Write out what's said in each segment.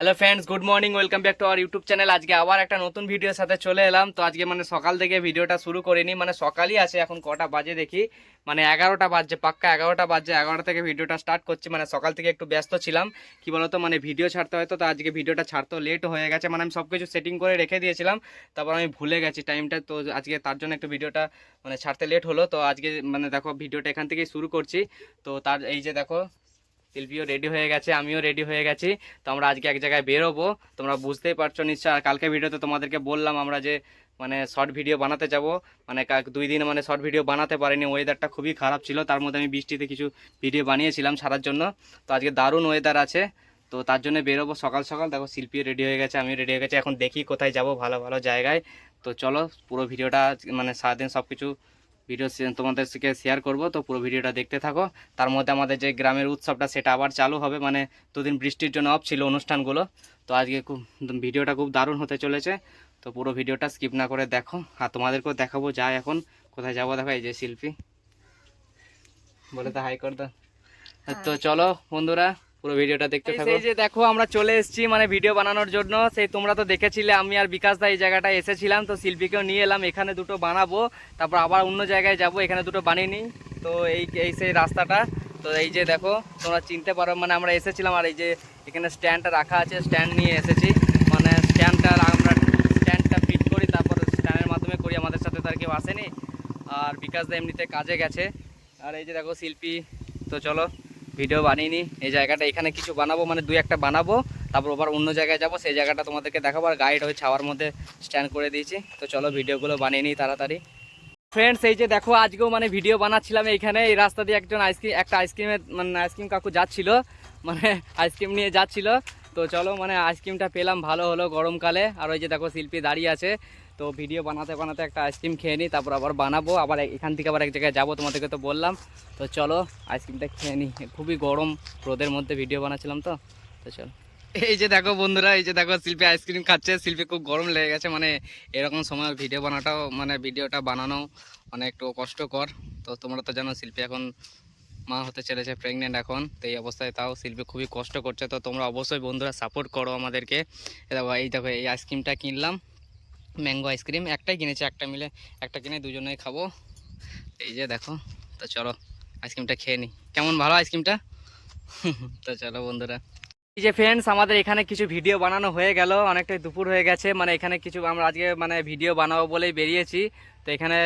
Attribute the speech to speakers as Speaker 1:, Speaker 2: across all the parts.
Speaker 1: Hello friends good morning welcome back to our YouTube channel আজকে আবার একটা নতুন ভিডিওর সাথে চলে এলাম। তো আজকে মানে সকাল থেকে ভিডিওটা শুরু করিনি মানে সকালই আছে, এখন কটা বাজে দেখি। মানে এগারোটা বাজছে, পাক্কা এগারোটা বাজছে, এগারোটা থেকে ভিডিওটা স্টার্ট করছি মানে সকাল থেকে একটু ব্যস্ত ছিলাম। কি বলতো মানে ভিডিও ছাড়তে হয়তো তো আজকে ভিডিওটা ছাড়তে লেট হয়ে গেছে মানে আমি সব কিছু সেটিং করে রেখে দিয়েছিলাম। তারপর আমি ভুলে গেছি টাইমটা তো আজকে তার জন্য একটু ভিডিওটা মানে ছাড়তে লেট হলো। তো আজকে মানে দেখো ভিডিওটা এখান থেকেই শুরু করছি। তো তার, এই যে দেখো শিল্পীও রেডি হয়ে গেছে, আমিও রেডি হয়ে গেছি। তো আমরা আজকে এক জায়গায় বেরোবো। তোমরা বুঝতেই পারছ নিশ্চয়, আর কালকে ভিডিওতে তোমাদেরকে বললাম আমরা যে মানে শর্ট ভিডিও বানাতে যাব। মানে দুই দিন মানে শর্ট ভিডিও বানাতে পারিনি ওয়েদারটা খুবই খারাপ ছিল। তার মধ্যে আমি বৃষ্টিতে কিছু ভিডিও বানিয়েছিলাম সারার জন্য। তো আজকে দারুণ ওয়েদার আছে। তো তার জন্য বেরোবো সকাল সকাল। দেখো শিল্পীও রেডি হয়ে গেছে, আমিও রেডি হয়ে গেছি। এখন দেখি কোথায় যাব ভালো ভালো জায়গায়। তো চলো পুরো ভিডিওটা মানে সারাদিন সব কিছু ভিডিও তোমাদের থেকে শেয়ার করব তো পুরো ভিডিওটা দেখতে থাকো। তার মধ্যে আমাদের যে গ্রামের উৎসবটা সেটা আবার চালু হবে মানে দুদিন বৃষ্টির জন্য অফ ছিল অনুষ্ঠানগুলো। তো আজকে খুব ভিডিওটা খুব দারুণ হতে চলেছে। তো পুরো ভিডিওটা স্কিপ না করে দেখো। আর তোমাদেরকেও দেখাবো যাই এখন। কোথায় যাব দেখো এই যে শিল্পী। বলে তো হাই কর দাও। তো চলো বন্ধুরা পুরো ভিডিওটা দেখতে থাকো। এই যে দেখো আমরা চলে এসেছি মানে ভিডিও বানানোর জন্য। সেই তোমরা তো দেখেছিলে আমি আর বিকাশ দা এই জায়গাটায় এসেছিলাম। তো শিল্পীকেও নিয়ে এলাম এখানে দুটো বানাবো। তারপর আবার অন্য জায়গায় যাব এখানে দুটো বানিয়ে নিই। তো এই এই সেই রাস্তাটা। তো এই যে দেখো তোমরা চিনতে পারো মানে আমরা এসেছিলাম আর এই যে এখানে স্ট্যান্ডটা রাখা আছে স্ট্যান্ড নিয়ে এসেছি। মানে স্ট্যান্ডটা আমরা স্ট্যান্ডটা ফিট করি তারপর স্ট্যান্ডের মাধ্যমে করি আমাদের সাথে তার কেউ আসেনি। আর বিকাশ দা এমনিতে কাজে গেছে। আর এই যে দেখো শিল্পী। তো চলো ভিডিও বানিয়ে এই জায়গাটা এখানে কিছু বানাবো মানে দুই একটা বানাবো, তারপর আবার অন্য জায়গায় যাব। সেই জায়গাটা তোমাদেরকে দেখাবো আর গাইড ওই ছাওয়ার মধ্যে স্ট্যান্ড করে দিয়েছি। তো চলো ভিডিওগুলো বানিয়ে নিই তাড়াতাড়ি। ফ্রেন্ডস এই যে দেখো, আজকেও মানে ভিডিও বানাচ্ছিলাম এইখানে। এই রাস্তা দিয়ে একজন আইসক্রিম একটা আইসক্রিমের মানে আইসক্রিম কাকু যাচ্ছিল। মানে আইসক্রিম নিয়ে যাচ্ছিল। তো চলো মানে আইসক্রিমটা পেলাম, ভালো হলো গরমকালে। আর ওই যে দেখো, শিল্পী দাঁড়িয়ে আছে। তো ভিডিও বানাতে বানাতে একটা আইসক্রিম খেয়ে নিই, তারপর আবার বানাবো, আবার এখান থেকে আবার এক জায়গায় যাব, তোমাদেরকে তো বললাম। তো চলো, আইসক্রিমটা খেয়ে নিই। খুবই গরম রোদের মধ্যে ভিডিও বানাচ্ছিলাম তো তো চলো। এই যে দেখো বন্ধুরা, এই যে দেখো শিল্পী আইসক্রিম খাচ্ছে, শিল্পী খুব গরম লেগে গেছে মানে এরকম সময় ভিডিও বানাটাও মানে ভিডিওটা বানানো মানে একটু কষ্টকর। তো তোমরা তো জানো শিল্পী এখন মা হতে চলেছে প্রেগনেন্ট এখন, তো এই অবস্থায় তাও শিল্পী খুবই কষ্ট করছে। তো তোমরা অবশ্যই বন্ধুরা সাপোর্ট করো আমাদেরকে। দেখো, এই দেখো, এই আইসক্রিমটা কিনলাম। ম্যাঙ্গো আইসক্রিম, একটাই কিনেছে, একটা মিলে, একটা কিনে দুজনেই খাব। এই যে দেখো, তো চলো, আইসক্রিমটা খেয়ে নিই। কেমন, ভালো আইসক্রিমটা? তো চলো বন্ধুরা। এই যে ফ্রেন্ডস আমাদের এখানে কিছু ভিডিও বানানো হয়ে গেল। অনেকটাই দুপুর হয়ে গেছে। মানে এখানে কিছু আমরা আজকে মানে ভিডিও বানাবো বলেই বেরিয়েছি। তো এখানে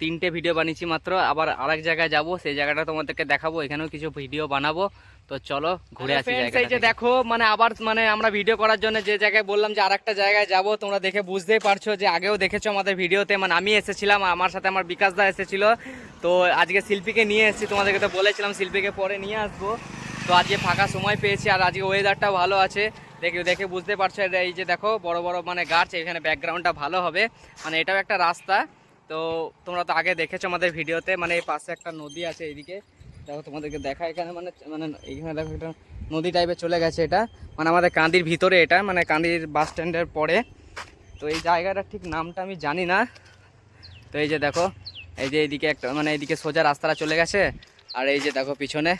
Speaker 1: তিনটে ভিডিও বানিয়েছি মাত্র। আবার আরেক জায়গায় যাব সেই জায়গাটা তোমাদেরকে দেখাবো। এখানেও কিছু ভিডিও বানাবো। তো চলো ঘুরে আসি এই যে দেখো। মানে আবার মানে আমরা ভিডিও করার জন্য যে জায়গায় বললাম যে আর একটা জায়গায় যাব তোমরা দেখে বুঝতেই পারছ যে আগেও দেখেছ আমাদের ভিডিওতে মানে আমি এসেছিলাম আমার সাথে আমার বিকাশ দা এসেছিল। তো আজকে শিল্পীকে নিয়ে এসেছি তোমাদেরকে তো বলেছিলাম শিল্পীকে পরে নিয়ে আসব। তো আজকে ফাঁকা সময় পেয়েছি আর আজকে ওয়েদারটাও ভালো আছে। দেখে দেখে বুঝতে পারছ এই যে দেখো, বড় বড় মানে গাছ, এখানে ব্যাকগ্রাউন্ডটা ভালো হবে। মানে এটাও একটা রাস্তা। তো তোমরা তো আগে দেখেছ আমাদের ভিডিওতে মানে এই পাশে একটা নদী আছে এইদিকে। দেখো, তোমাদেরকে দেখা এখানে মানে মানে এইখানে দেখো একটা নদী টাইপের চলে গেছে এটা। মানে আমাদের কান্দির ভিতরে এটা মানে কান্দির বাস স্ট্যান্ডের পরে। তো এই জায়গাটার ঠিক নামটা আমি জানি না। তো এই যে দেখো, এই যে এইদিকে একটা মানে এইদিকে সোজা রাস্তাটা চলে গেছে। আর এই যে দেখো, পিছনে,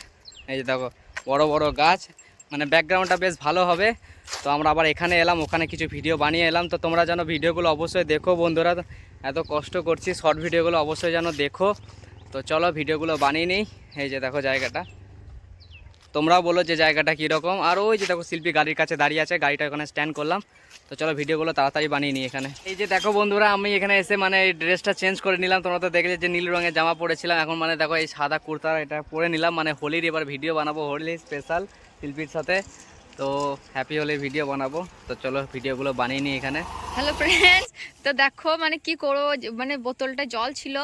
Speaker 1: এই যে দেখো বড় বড় গাছ। মানে ব্যাকগ্রাউন্ডটা বেশ ভালো হবে। তো আমরা আবার এখানে এলাম, ওখানে কিছু ভিডিও বানিয়ে এলাম। তো তোমরা যেন ভিডিওগুলো অবশ্যই দেখো বন্ধুরা। এত কষ্ট করছি শর্ট ভিডিওগুলো অবশ্যই যেন দেখো। তো চলো ভিডিওগুলো বানিয়ে নিই। এই যে দেখো জায়গাটা। তোমরাও বলো যে জায়গাটা কীরকম। আর ওই যে দেখো শিল্পী গাড়ির কাছে দাঁড়িয়ে আছে। গাড়িটা ওখানে স্ট্যান্ড করলাম। তো চলো ভিডিওগুলো তাড়াতাড়ি বানিয়ে নিই এখানে। এই যে দেখো বন্ধুরা, আমি এখানে এসে মানে এই ড্রেসটা চেঞ্জ করে নিলাম। তোমরা তো দেখলে যে নীল রঙের জামা পরেছিলাম। এখন মানে দেখো এই সাদা কুর্তা এটা পরে নিলাম। মানে হোলির এবার ভিডিও বানাবো, হোলি স্পেশাল শিল্পীর সাথে। তো হ্যাপি হোলির ভিডিও বানাবো। তো চলো ভিডিওগুলো বানিয়ে নিই এখানে।
Speaker 2: হ্যালো ফ্রেন্ডস তো দেখো মানে কি করব যে- মানে বোতলটা জল ছিল।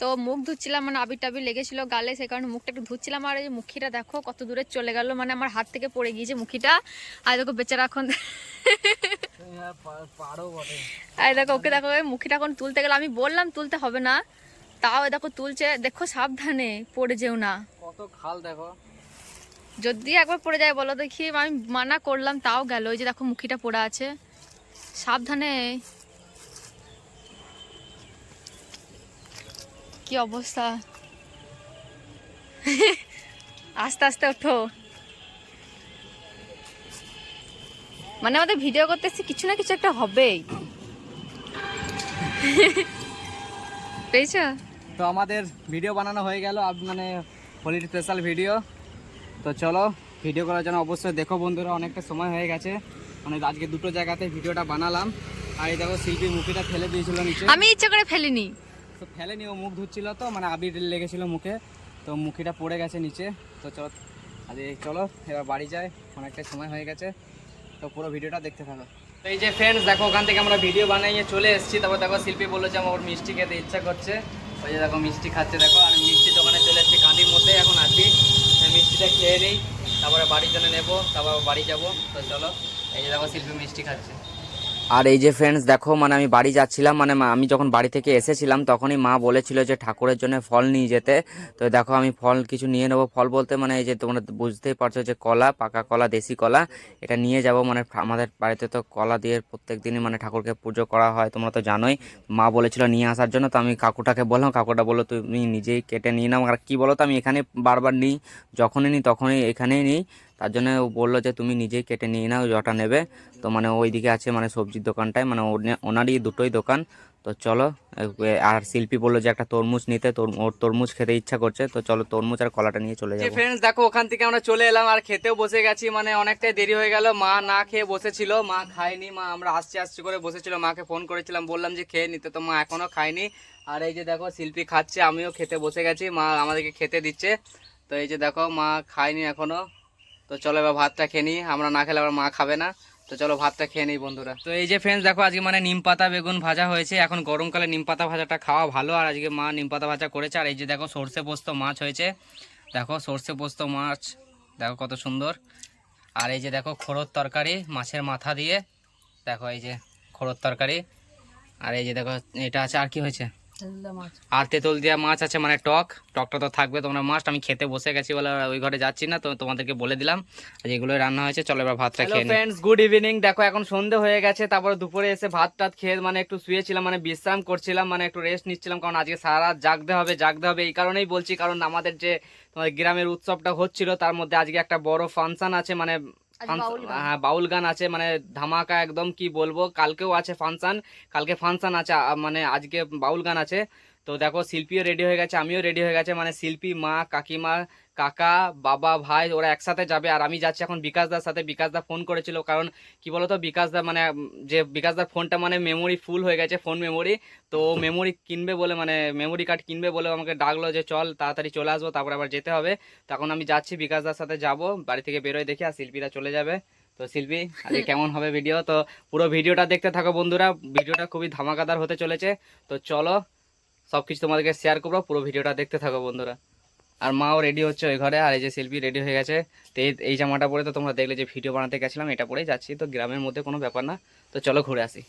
Speaker 2: তো মুখ ধুচ্ছিলাম মানে আবির টাবির লেগেছিল গালে, সেই কারণে মুখটা একটু ধুচ্ছিলাম। আর এই মুখিটা দেখো কত দূরে চলে গেল মানে আমার হাত থেকে পড়ে গিয়েছে মুখিটা। আর দেখো বেচারা এখন আর দেখো ওকে দেখো মুখিটা এখন তুলতে গেলে। আমি বললাম তুলতে হবে না। তাও দেখো তুলছে। দেখো সাবধানে পড়ে যেও না।
Speaker 1: কত খাল দেখো।
Speaker 2: যদি একবার পড়ে যায় বলো দেখি। আমি মানা করলাম তাও গেল। ওই যে দেখো মুখিটা পড়ে আছে। সাবধানে। কি অবস্থা? আস্তে আস্তে ওঠো। মানে আমাদের ভিডিও করতে কিছু না কিছু একটা হবেই। পেয়েছ?
Speaker 1: তো আমাদের ভিডিও বানানো হয়ে গেল মানে হোলির স্পেশাল ভিডিও তো চলো ভিডিও করার জন্য অবশ্যই দেখো বন্ধুরা অনেকটা সময় হয়ে গেছে। মানে আজকে দুটো জায়গাতে ভিডিওটা বানালাম। আর এই দেখো শিল্পী মুখিটা ফেলে দিয়েছিল নিচে।
Speaker 2: আমি ইচ্ছে করে ফেলিনি।
Speaker 1: তো ফেলেনি ও মুখ ধুচ্ছিল তো মানে আবির লেগেছিল মুখে। তো মুখিটা পড়ে গেছে নিচে। তো চলো আজ চলো এবার বাড়ি যাই অনেকটা সময় হয়ে গেছে। তো পুরো ভিডিওটা দেখতে থাকো। তো এই যে ফ্রেন্ডস দেখো, ওখান থেকে আমরা ভিডিও বানাইয়ে চলে এসেছি। তারপর দেখো, শিল্পী বলল যে, আমার মিষ্টি খেতে ইচ্ছা করছে। ওই যে দেখো, মিষ্টি খাচ্ছে, দেখো। আর মিষ্টি দোকানে চলে এসেছি, কাঁদির মধ্যে এখন আছি। মিষ্টিটা খেয়ে নিই, তারপরে বাড়ির জন্য নেব, তারপর বাড়ি যাব। তো চলো, এই যে দেখো, শিল্পী মিষ্টি খাচ্ছে। আর এই যে ফ্রেন্ডস দেখো মানে আমি বাড়ি যাচ্ছিলাম মানে আমি যখন বাড়ি থেকে এসেছিলাম, তখনই মা বলেছিল যে ঠাকুরের জন্য ফল নিয়ে যেতে। তো দেখো, আমি ফল কিছু নিয়ে নেব। ফল বলতে মানে এই যে তোমরা বুঝতেই পারছ যে কলা, পাকা কলা, দেশি কলা, এটা নিয়ে যাব। মানে আমাদের বাড়িতে তো কলা দিয়ে প্রত্যেক দিনই মানে ঠাকুরকে পুজো করা হয়, তোমরা তো জানোই। মা বলেছিল নিয়ে আসার জন্য, তো আমি কাকুটাকে বললাম, কাকুটা বলল, তুমি নিজেই কেটে নিয়ে নাও। আর কী বলো তো আমি এখানে বারবার নিই, যখনই নিই, তখনই এখানেই নিই। তার জন্য ও বলল যে তুমি নিজেই কেটে নিয়ে নাও জটা নেবে। তো মানে ওইদিকে আছে মানে সবজির দোকানটায় মানে ওনে- ওনারই দুটোই দোকান। তো চলো আর শিল্পী বলল যে একটা তরমুজ নিতে ওর তরমুজ খেতে ইচ্ছা করছে। তো চলো তরমুজ আর কলাটা নিয়ে চলে যাব। ফ্রেন্ডস দেখো ওখান থেকে আমরা চলে এলাম আর খেতেও বসে গেছি মানে অনেকটাই দেরি হয়ে গেল। মা না খেয়ে বসেছিল মা খায়নি মা আমরা আসছি আসছি করে বসেছিল মাকে ফোন করেছিলাম বললাম যে খেয়ে নিতে। তো মা এখনও খায়নি। আর এই যে দেখো শিল্পী খাচ্ছে আমিও খেতে বসে গেছি মা আমাদেরকে খেতে দিচ্ছে। তো এই যে দেখো মা খায়নি এখনও। তো চলো এবার ভাতটা খেয়ে নিই। আমরা না খেলে আবার মা খাবে না। তো চলো ভাতটা খেয়ে নিই বন্ধুরা। তো এই যে ফ্রেন্ডস দেখো আজকে মানে নিম পাতা, বেগুন ভাজা হয়েছে। এখন গরমকালে নিম পাতা ভাজাটা খাওয়া ভালো। আর আজকে মা নিম পাতা ভাজা করেছে। আর এই যে দেখো সর্ষে পোস্ত মাছ হয়েছে। দেখো সর্ষে পোস্ত মাছ। দেখো কত সুন্দর। আর এই যে দেখো খোড়োর তরকারি মাছের মাথা দিয়ে। দেখো এই যে খোড়োর তরকারি। আর এই যে দেখো এটা আছে, আর কি হয়েছে? আর তেঁতুল দিয়া মাছ আছে মানে টক। টকটা তো থাকবে তোমরা মাছ আমি খেতে বসে গেছি বলে ওই ঘরে যাচ্ছি না তো তোমাদেরকে বলে দিলাম। আজ এগুলোই রান্না হয়েছে চলো এবার ভাতটা খেয়ে ফ্রেন্ডস গুড ইভিনিং দেখো এখন সন্ধে হয়ে গেছে তারপরে দুপুরে এসে ভাত টাত খেয়ে মানে একটু শুয়েছিলাম মানে বিশ্রাম করছিলাম মানে একটু রেস্ট নিচ্ছিলাম কারণ আজকে সারা রাত জাগতে হবে জাগতে হবে এই কারণেই বলছি কারণ আমাদের যে তোমার গ্রামের উৎসবটা হচ্ছিল তার মধ্যে আজকে একটা বড় ফাংশন আছে মানে। হ্যাঁ বাউল গান আছে মানে ধামাকা একদম কি বলব? কালকেও আছে ফাংশন কালকে ফাংশন আছে মানে আজকে বাউল গান আছে। তো দেখো শিল্পীও রেডি হয়ে গেছে আমিও রেডি হয়ে গেছে মানে শিল্পী মা কাকিমা কাকা বাবা ভাই ওরা একসাথে যাবে। আর আমি যাচ্ছি এখন বিকাশদার সাথে। বিকাশ বিকাশদা ফোন করেছিল কারণ কি বলতো? বিকাশদা মানে যে বিকাশদার ফোনটা মানে মেমোরি ফুল হয়ে গেছে ফোন মেমোরি তো মেমোরি কিনবে বলে মানে মেমোরি কার্ড কিনবে বলে আমাকে ডাকলো যে চল তাড়াতাড়ি চলে আসব তারপর আবার যেতে হবে। তখন আমি যাচ্ছি বিকাশদার সাথে যাব। বাড়ি থেকে বেরোয় দেখি আর শিল্পীরা চলে যাবে। তো শিল্পী আজকে কেমন হবে ভিডিও তো পুরো ভিডিওটা দেখতে থাকো বন্ধুরা। ভিডিওটা খুবই ধামাকাদার হতে চলেছে। তো চলো সব কিছু তোমাদেরকে শেয়ার করব। পুরো ভিডিওটা দেখতে থাকো বন্ধুরা। আর মাও রেডি হচ্ছে ওই ঘরে, আর এই যে শিল্পী রেডি হয়ে গেছে। তো এই জামাটা পরে তো তোমরা দেখলে যে ভিডিও বানাতে গেছিলাম, এটা পরেই যাচ্ছি। তো গ্রামের মধ্যে কোনো ব্যাপার না। তো চলো ঘুরে আসি।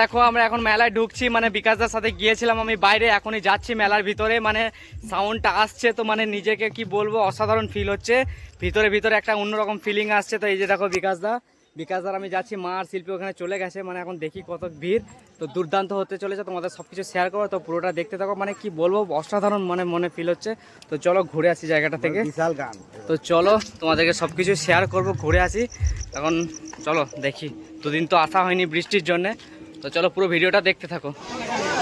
Speaker 1: দেখো, আমরা এখন মেলায় ঢুকছি। মানে বিকাশদার সাথে গিয়েছিলাম আমি বাইরে, এখনই যাচ্ছি মেলার ভিতরে। মানে সাউন্ডটা আসছে তো মানে নিজেকে কি বলব, অসাধারণ ফিল হচ্ছে। ভিতরে ভিতরে একটা অন্যরকম ফিলিং আসছে। তো এই যে দেখো বিকাশদা। বিকাশদার আমি যাচ্ছি মা আর শিল্পী ওখানে চলে গেছে মানে এখন দেখি কত ভিড়। তো দুর্দান্ত হতে চলেছে তোমাদের সব কিছু শেয়ার করো তো পুরোটা দেখতে থাকো মানে কি বলব অসাধারণ মানে মনে ফিল হচ্ছে। তো চলো ঘুরে আসি জায়গাটা থেকে।
Speaker 3: বিশাল গান।
Speaker 1: তো চলো তোমাদেরকে সব কিছু শেয়ার করব ঘুরে আসি। এখন চলো দেখি দুদিন তো আসা হয়নি বৃষ্টির জন্যে। তো চলো পুরো ভিডিওটা দেখতে থাকো।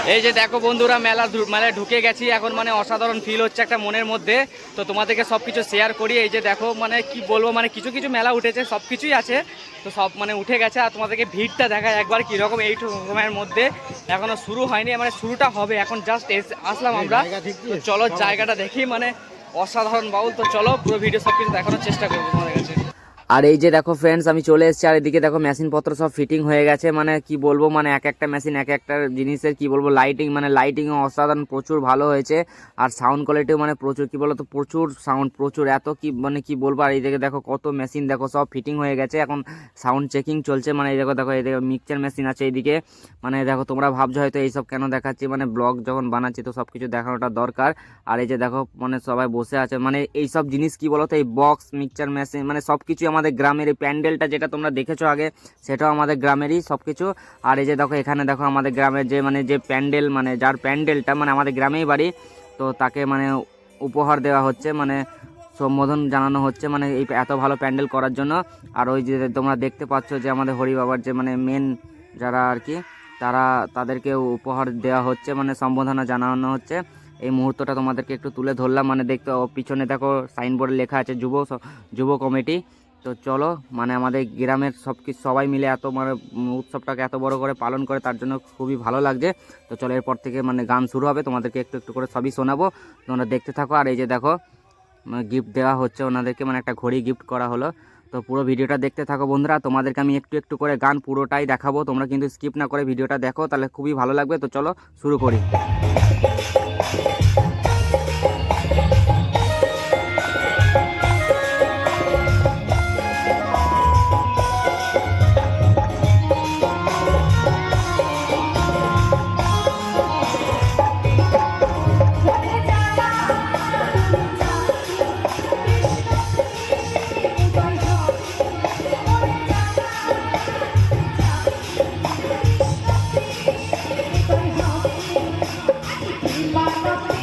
Speaker 1: এই যে দেখো বন্ধুরা মেলা মেলায় ঢুকে গেছি। এখন মানে অসাধারণ ফিল হচ্ছে একটা মনের মধ্যে। তো তোমাদেরকে সব কিছু শেয়ার করি। এই যে দেখো মানে কি বলব মানে কিছু কিছু মেলা উঠেছে সব কিছুই আছে। তো সব মানে উঠে গেছে। আর তোমাদেরকে ভিড়টা দেখায় একবার কীরকম এই সময়ের মধ্যে। এখনও শুরু হয়নি মানে শুরুটা হবে। এখন জাস্ট এসে আসলাম আমরা। চলো জায়গাটা দেখি মানে অসাধারণ বাউল। তো চলো পুরো ভিডিও সব কিছু দেখানোর চেষ্টা করব তোমাদের কাছে। আর এই যে দেখো ফ্রেন্ডস আমি চলে এসেছি, আর এদিকে দেখো মেশিন পত্র সব ফিটিং হয়ে গেছে। মানে কি বলব মানে এক একটা মেশিন এক একটা জিনিসের কি বলব লাইটিং মানে লাইটিংও অসাধারণ, প্রচুর ভালো হয়েছে। আর সাউন্ড কোয়ালিটিও মানে প্রচুর, কি বলতো, প্রচুর সাউন্ড প্রচুর। এত কি মানে কি বলব, আর এই দিকে দেখো কত মেশিন দেখো সব ফিটিং হয়ে গেছে। এখন সাউন্ড চেকিং চলছে মানে এই দেখো দেখো, এই দেখো মিক্সচার মেশিন আছে এইদিকে। মানে দেখো, তোমরা ভাবছ হয়তো এইসব কেন দেখাচ্ছি মানে ব্লগ যখন বানাচ্ছি, তো সব কিছু দেখানোটা দরকার। আর এই যে দেখো মানে সবাই বসে আছে। মানে এই সব জিনিস কি বলতো, এই বক্স মিক্সচার মেশিন মানে সব কিছু আমাদের গ্রামের এই প্যান্ডেলটা যেটা তোমরা দেখেছ আগে, সেটাও আমাদের গ্রামেরই সব কিছু আর এই যে দেখো, এখানে দেখো আমাদের গ্রামের যে মানে যে প্যান্ডেল মানে যার প্যান্ডেলটা মানে আমাদের গ্রামেই বাড়ি, তো তাকে মানে উপহার দেওয়া হচ্ছে মানে
Speaker 3: সম্বোধন জানানো হচ্ছে মানে এই এত ভালো প্যান্ডেল করার জন্য। আর ওই যে তোমরা দেখতে পাচ্ছ যে আমাদের হরি বাবার যে মানে মেন যারা আর কি, তারা তাদেরকে উপহার দেওয়া হচ্ছে মানে সম্বোধনা জানানো হচ্ছে। এই মুহূর্তটা তোমাদেরকে একটু তুলে ধরলাম মানে দেখতে পিছনে দেখো সাইনবোর্ডে লেখা আছে, যুব যুব কমিটি। তো চলো মানে আমাদের গ্রামের সব কিছু সবাই মিলে এত মানে উৎসবটাকে এত বড় করে পালন করে, তার জন্য খুবই ভালো লাগছে। তো চলো, এরপর থেকে মানে গান শুরু হবে, তোমাদেরকে একটু একটু করে সবই শোনাবো। তোমরা দেখতে থাকো, আর এই যে দেখো মানে গিফট দেওয়া হচ্ছে ওনাদেরকে মানে একটা ঘড়ি গিফট করা হলো। তো পুরো ভিডিওটা দেখতে থাকো বন্ধুরা, তোমাদেরকে আমি একটু একটু করে গান পুরোটাই দেখাবো। তোমরা কিন্তু স্কিপ না করে ভিডিওটা দেখো, তাহলে খুবই ভালো লাগবে। তো চলো, শুরু করি।
Speaker 4: ওরে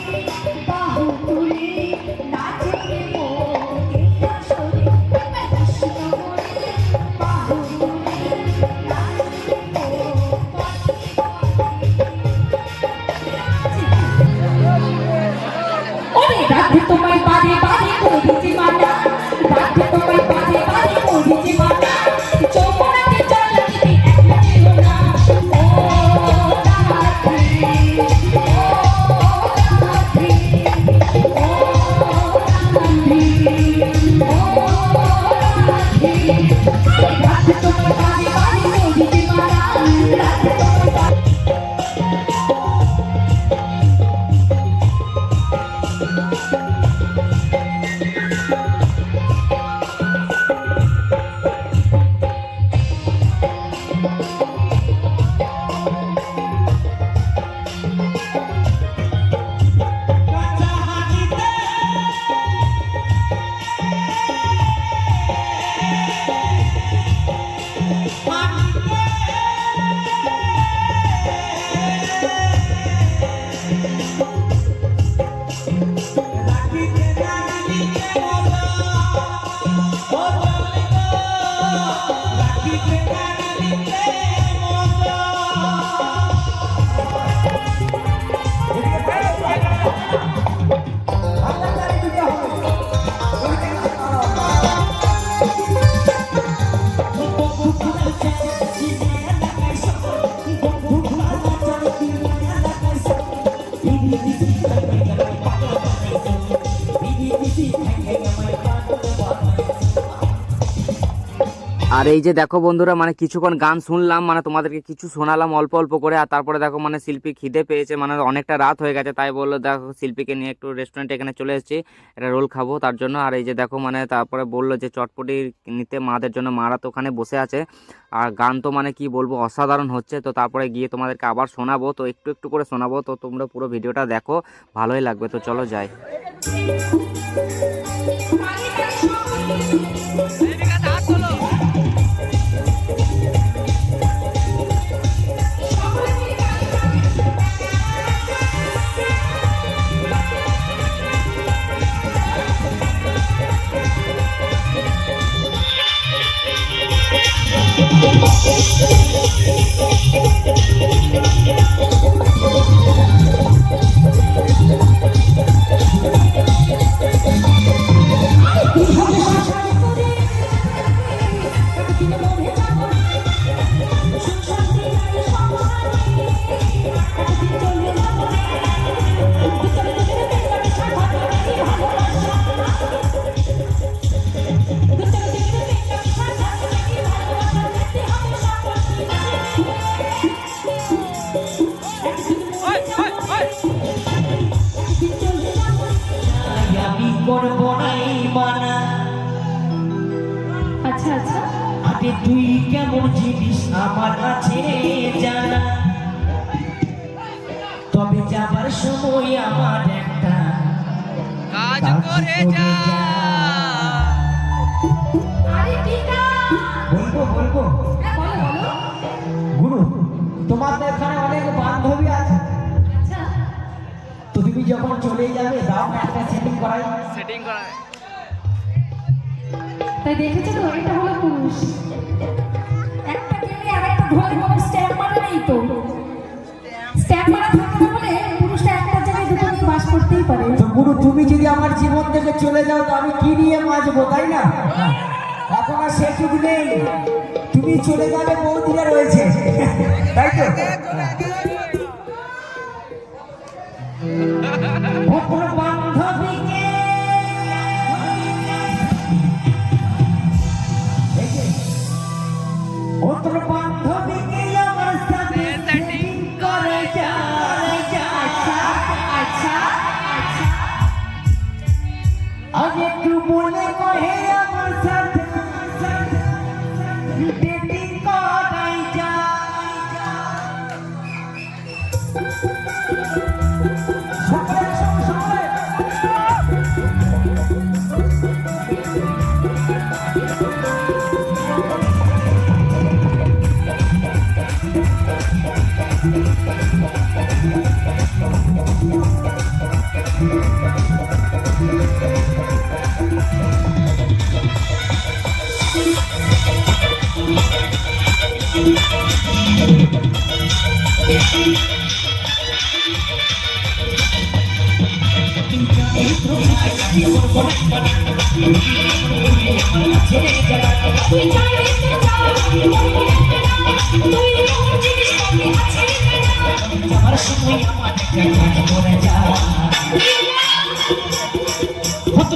Speaker 3: আর এই যে দেখো বন্ধুরা মানে কিছুক্ষণ গান শুনলাম মানে তোমাদেরকে কিছু শোনালাম অল্প অল্প করে, আর তারপরে দেখো মানে শিল্পী খিদে পেয়েছে মানে অনেকটা রাত হয়ে গেছে, তাই বলল দেখো শিল্পীকে নিয়ে একটু রেস্টুরেন্টে এখানে চলে এসেছি, একটা রোল খাব তার জন্য। আর এই যে দেখো মানে তারপরে বলল যে চটপটি নিতে মাদের জন্য, মারা তো ওখানে বসে আছে। আর গান তো মানে কি বলব, অসাধারণ হচ্ছে, তো তারপরে গিয়ে তোমাদেরকে আবার শোনাবো, তো একটু একটু করে শোনাবো, তো তোমরা পুরো ভিডিওটা দেখো, ভালোই লাগবে, তো চলো যাই।
Speaker 1: করে যা
Speaker 4: আরে টিকা
Speaker 5: বলব বলব
Speaker 4: বলো বলো
Speaker 5: গুরু তোমার তো এখানে অনেক বান্ধবী আছে।
Speaker 4: আচ্ছা
Speaker 5: তো তুমি যখন চলে যাবে দাও একটা সেটিং করাই।
Speaker 1: সেটিং করা
Speaker 4: তাই দেখেছ তো এটা হলো পুরুষ। একটা গেলে আর একটা ধরে কোনো স্ট্যাম্প মারা নেই তো। স্ট্যাম্প মারা
Speaker 5: গুরু, তুমি যদি আমার জীবন থেকে চলে যাও, তো আমি কি নিয়ে বাঁচবো, তাই না? এখন আর সে যুগ নেই। তুমি চলে যাবে বহুদিনে রয়েছে। তাই তো? বান্ধবীকে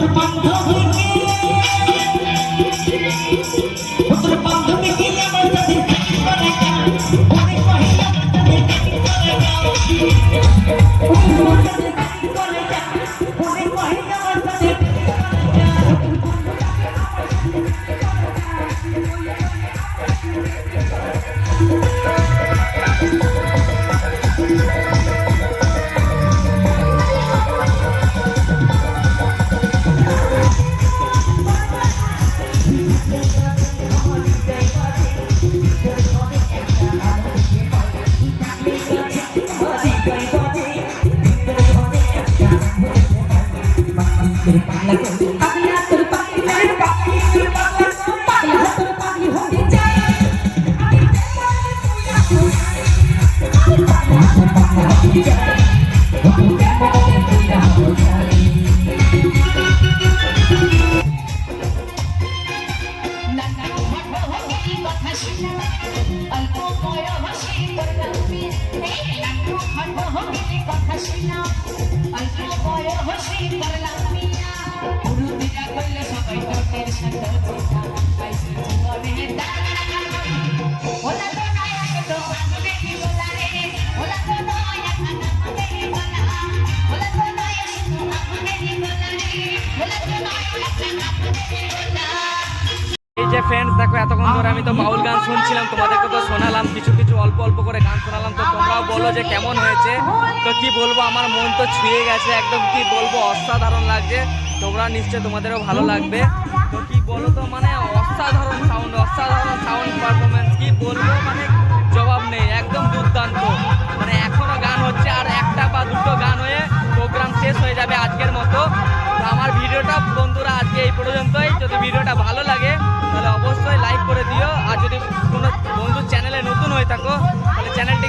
Speaker 4: outro para o
Speaker 1: Dobro. যে ফ্রেন্ডস দেখো, এতক্ষণ ধরে আমি তো বাউল গান শুনছিলাম, তোমাদেরকে তো শোনালাম, কিছু কিছু অল্প অল্প করে গান শোনালাম, তো তোমরাও বলো যে কেমন হয়েছে। তো কি বলব, আমার মন তো ছুঁয়ে গেছে, একদম কি বলব, অসাধারণ লাগছে। তোমরা নিশ্চয় তোমাদেরও ভালো লাগবে। তো কি বলো তো মানে অসাধারণ সাউন্ড অসাধারণ সাউন্ড পারফরমেন্স কি বলব?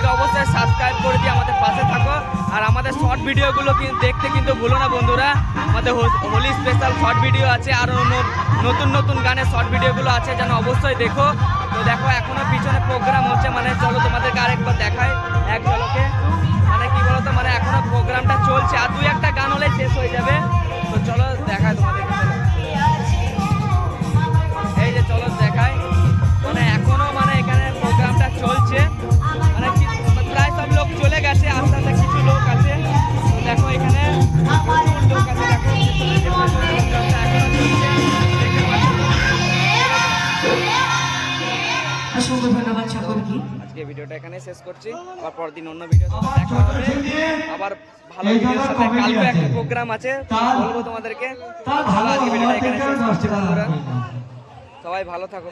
Speaker 1: চ্যানেলটিকে অবশ্যই সাবস্ক্রাইব করে দিয়ে আমাদের পাশে থাকো। আর আমাদের শর্ট ভিডিওগুলো দেখতে কিন্তু ভুলো না বন্ধুরা। আমাদের হোলি স্পেশাল শর্ট ভিডিও আছে আরও নতুন নতুন গানের শর্ট ভিডিওগুলো আছে, যেন অবশ্যই দেখো। তো দেখো, এখনও পিছনে প্রোগ্রাম হচ্ছে মানে চলো তোমাদেরকে আরেকবার দেখাই। এক ঝলকে। মানে কি বলতো মানে এখনও প্রোগ্রামটা চলছে, আর দুই একটা গান হলে শেষ হয়ে যাবে। তো চলো
Speaker 5: অসংখ্য ধন্যবাদ সকলকে।
Speaker 1: আজকে ভিডিওটা এখানে শেষ করছি। আবার পরদিন দিন অন্য ভিডিও দেখা হবে। আবার ভালো ভিডিওর সাথে কালকে একটা প্রোগ্রাম আছে বলব তোমাদেরকে। ভালো আজকে ভিডিওটা এখানে শেষ করছি বন্ধুরা। সবাই ভালো থাকো।